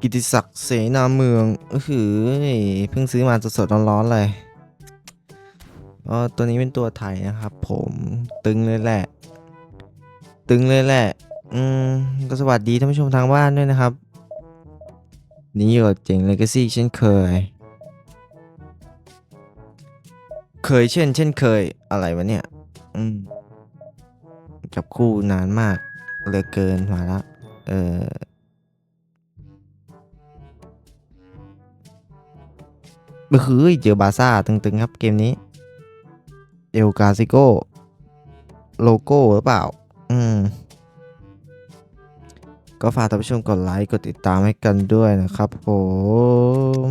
กิติศักดิ์เสนาเมืองเออหือเพิ่งซื้อมาสดๆร้อนๆเลยอ๋อตัวนี้เป็นตัวไทยนะครับ ผมตึงเลยแหละ ตึงเลยแหละ อืมก็สวัสดีท่านผู้ชมทางบ้านด้วยนะครับ นี่อยู่กับเจ๋งเลกาซี่เช่นเคย เคยเช่น เช่นเคยอะไรวะเนี่ย อืมกับคู่นานมากเหลือเกินมาล้วเออ ก็คือเจอบาซ่าตึงๆครับเกมนี้ เอลกาซิโกโลโก้หรือเปล่า อืม ก็ฝากท่านผู้ชมกดไลค์ กดติดตามให้กันด้วยนะครับผม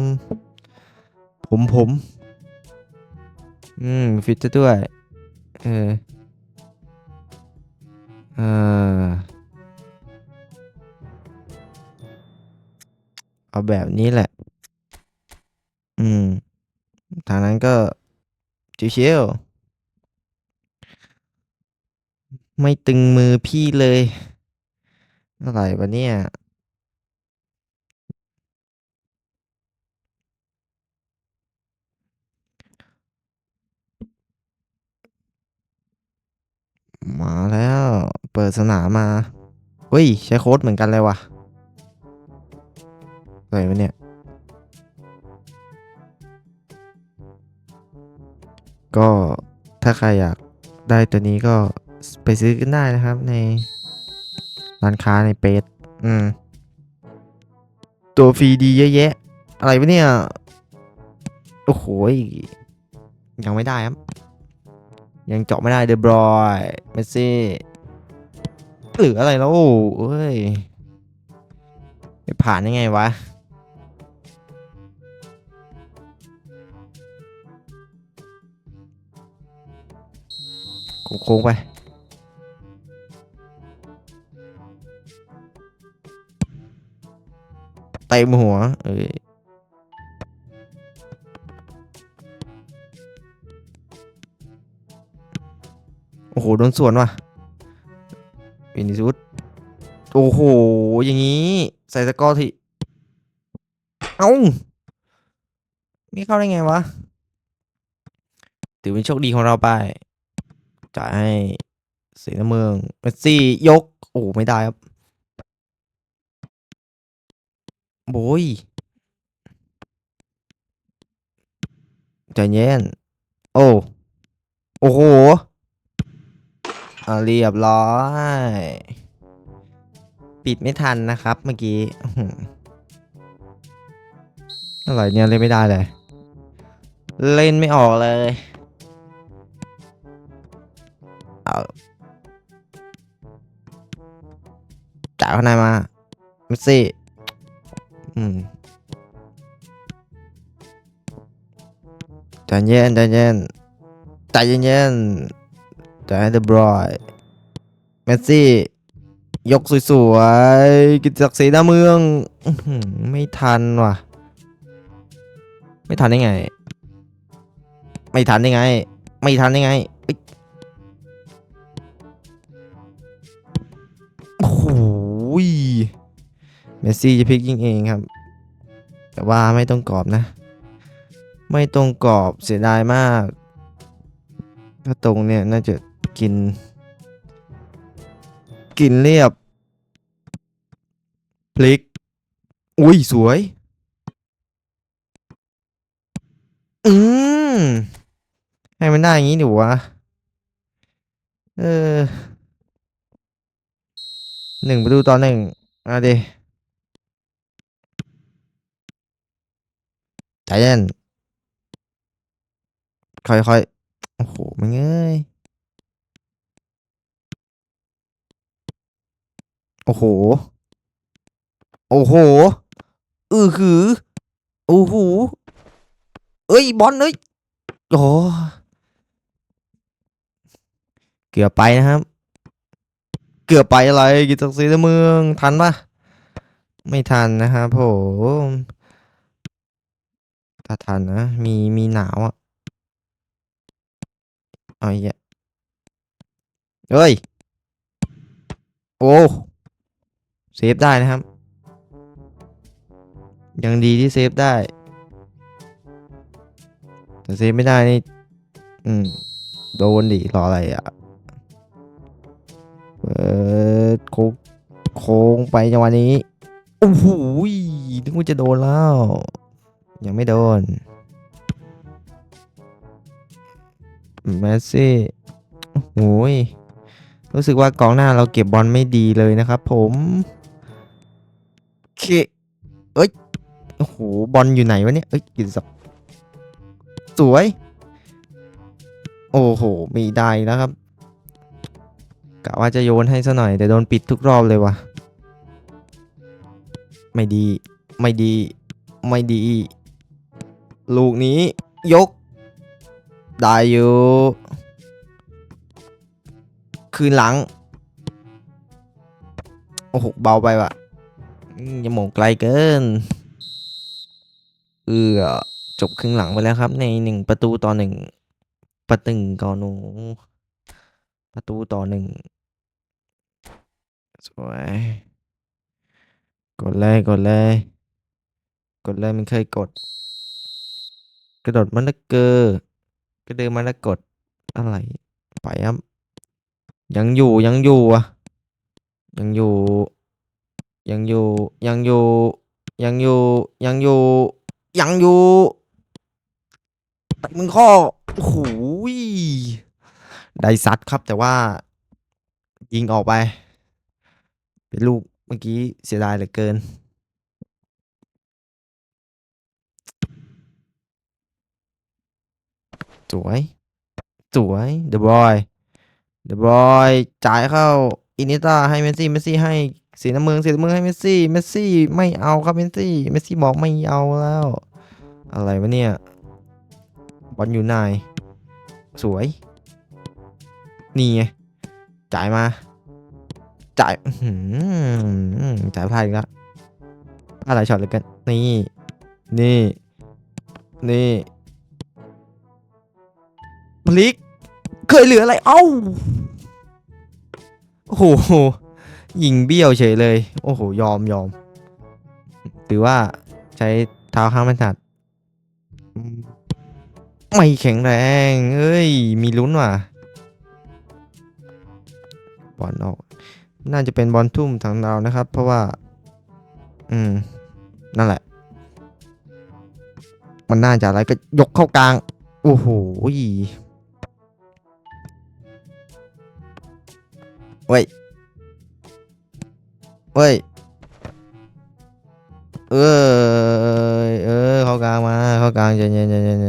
ผมผม อืม ฟิตด้วย เออ เออ เอาแบบนี้แหละ ทางนั้นก็ชิวๆไม่ตึงมือพี่เลยอะไรวะเนี่ยมาแล้วเปิดสนามมา เฮ้ย ใช้โค้ดเหมือนกันเลยว่ะอะไรวะเนี่ย ก็ถ้าใครอยากได้ตัวนี้ก็ไปซื้อกันได้นะครับในร้านค้าในเปซอืม ตัวฟรีดีเยอะแยะ อะไรวะเนี่ย โอ้โหยยังไม่ได้ครับ ยังเจาะไม่ได้เดบรอยเมสซี่หรืออะไรแล้วเอ้ย ไม่ผ่านยังไงวะ โค้งไป เต็มหัว เอ้ยโอ้โห โดนสวนว่ะวินิสุดโอ้โห อย่างนี้ ใส่สกอร์ที่เอ้าไม่เข้าได้ไงวะ ถือเป็นโชคดีของเราไป จ่ายให้สียเมืองเมสซี่ยก โอ้ไม่ได้ครับโบยใจเย็น โอ้ โอ้โหอ่าเรียบร้อย ปิดไม่ทันนะครับเมื่อกี้อะไรเนี่ยเล่นไม่ได้เลย เล่นไม่ออกเลย จ่ายข้างในมาเมสซี่อืมใจเย็นใจเย็นใจเย็นๆจ่ายให้เดบรอยเมสซี่ ยกสวยๆ กิจศักดิ์ศรีหน้าเมือง ไม่ทันว่ะ ไม่ทันได้ไง ไม่ทันได้ไง ไม่ทันได้ไง้ยเมสซี่จะพลิกยิงเองครับ แต่ว่าไม่ต้องกรอบนะ ไม่ตรงกรอบเสียดายมาก ถ้าตรงเนี่ยน่าจะกิน กินเรียบ พลิก อุ้ยสวย อืมให้มันได้อย่างนี้ดิวะ เออ หนึ่งประตูต่อหนึ่งอะเดใจเย็นค่อยๆ โอ้โหมึงเอ้ย โอ้โห โอ้โห อือหือ โอ้โห เอ้ย บอลเอ้ย โอ้เกือบไปนะครับ เกือบไปอะไรกิจศักดิ์ศรีเมืองทันปะไม่ทันนะครับผมถ้าทันนะมีมีหนาวอะเอาอีกอะเฮ้ย โอ้เซฟได้นะครับ ยังดีที่เซฟได้ แต่เซฟไม่ได้นี่ อืม โดนดิรออะไรอะ เปิดโค้งโค้งไปจังหวะนี้โอ้โหยนึกว่าจะโดนแล้ว ยังไม่โดนแมสซี่โอ้โหยรู้สึกว่ากองหน้าเราเก็บบอลไม่ดีเลยนะครับ ผมเคเอ้ยโอ้โหบอลอยู่ไหนวะเนี่ยเอ้ยกินสับสวย โอ้โห ไม่ได้แล้วครับ กะว่าจะโยนให้ซะหน่อยแต่โดนปิดทุกรอบเลยวะไม่ดี ไม่ดี ไม่ดี ลูกนี้ยก ได้อยู่ คืนหลัง โอ้โห เบาไปว่ะอืมอย่าหมงไกลเกิน เออจบครึ่งหลังไปแล้วครับ ในหนึ่งประตูต่อหนึ่งประตึงก่อนหนูประตูต่อหนึ่ง สวย กดเลยกดเลย กดเลยมันเคยกด กระโดดมันละเกอกระเดินมันละกดอะไรไปครับยังอยู่ยังอยู่อะ ยังอยู่ ยังอยู่ยังอยู่ ยังอยู่ยังอยู่ยังอยู่ตัดมึงข้อโอ้โหได้ซัดครับแต่ว่ายิงออกไป เป็นลูกเมื่อกี้เสียดายเหลือเกิน สวย สวย เดอะบอย เดอะบอย จ่ายเข้า อินิต้าให้เมสซี่ เมสซี่ให้สีน้ำเมืองสีน้ำเมืองให้เมสซี่ เมสซี่ไม่เอาครับเมสซี่ เมสซี่บอกไม่เอาแล้ว อะไรวะเนี่ย บอลอยู่ไหน สวย นี่ไง จ่ายมา จ่ายจ่ายพลาดอีกแล้วพลาดหลายช็อตเลยกัน นี่ นี่ นี่พลิก เคยเหลืออะไร เอ้า โอ้โห ยิงเบี้ยวเฉยเลย โอ้โห ยอมยอม หรือว่าใช้เท้าข้างบรรทัดไม่แข็งแรง เอ้ย มีลุ้นว่ะบอลออก น่าจะเป็นบอลทุ่มทางเรานะครับ เพราะว่า อืม นั่นแหละ มันน่าจะอะไรก็ยกเข้ากลาง โอ้โหเว้ยเว้ย เออเออเข้ากลางมา เข้ากลางเย็นเย็นเย็นเย็น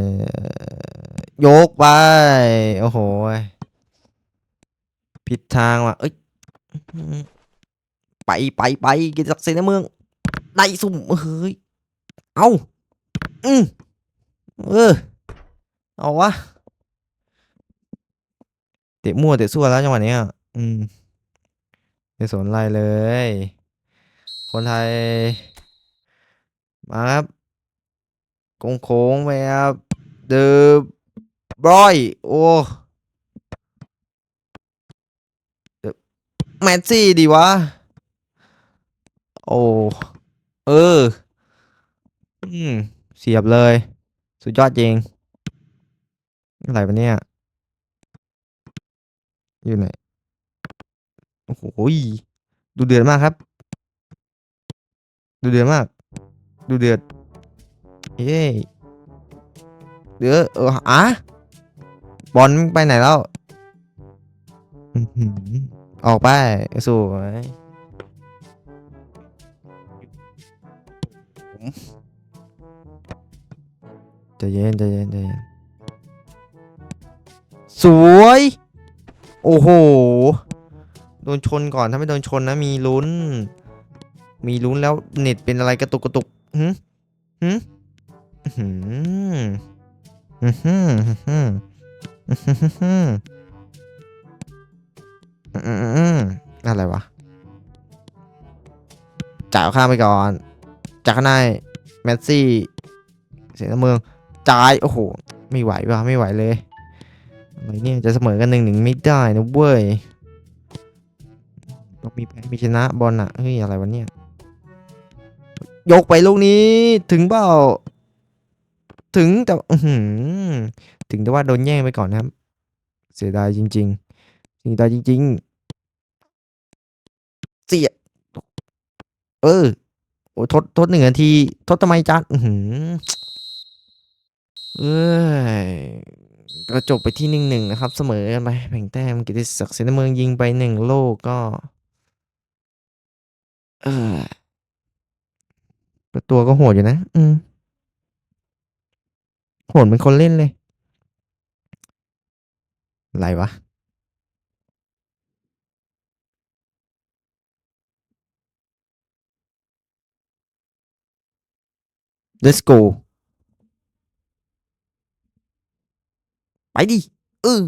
ยกไป โอ้โห ผิดทางว่ะ เอ้ย ไปไปไปกินศักดิ์ศรีในเมืองได้สุ่มเฮ้ยเอาอืมเออเอาวะเตะมั่วเตะซั่วแล้วจังหวะเนี้ยอืมไม่สนอะไรเลย คนไทย มาครับโค้งโค้งๆไปครับเดอบรอย โอ้เดอะ แมนซี่ดีวะ โอ้ เออ อืม เสียบเลย สุดยอดจริง อะไรวะเนี่ย อยู่ไหน โอ้โหดูเดือดมากครับ ดูเดือดมาก ดูเดือด เย้เดือดเอออะบอลไปไหนแล้ว อือหือ ออกไปสวยใจเย็นใจเย็นใจเย็นสวย โอ้โห โดนชนก่อน ถ้าไม่โดนชนนะ มีลุ้น มีลุ้นแล้วเน็ตเป็นอะไรกระตุกกระตุกหืมหืมหืมหืมหืมหืมหืม อืมอะไรวะจ่ายเอาข้ามไปก่อน จากข้างในแมสซี่ เสียงเมืองจ่ายโอ้โห ไม่ไหวว่ะไม่ไหวเลยอะไรเนี่ยจะเสมอกันหนึ่งหนึ่งไม่ได้นะเว้ยต้องมีแพ้มีชนะบอลอะเฮ้ยอะไรวะเนี่ย ยกไปลูกนี้ถึงเปล่า ถึงแต่หถึงแต่ว่าโดนแย่งไปก่อนนะครับ เสียดายจริง ๆ เสียดายจริง ๆ เสีย เออ โอ้ยทดทดหนึ่งนาที ทดทำไมจ๊ะอืออเอ้ยก็จบไปที่หนึ่งหนึ่งนะครับ เสมอกันไปแบ่งแต้มกิติศักดิ์เสนเมืองยิงไปหนึ่งโลกก็ เออตัวก็โหดอยู่นะ อืมโหดเป็นคนเล่นเลย อะไรวะ let's go ไปดิเออ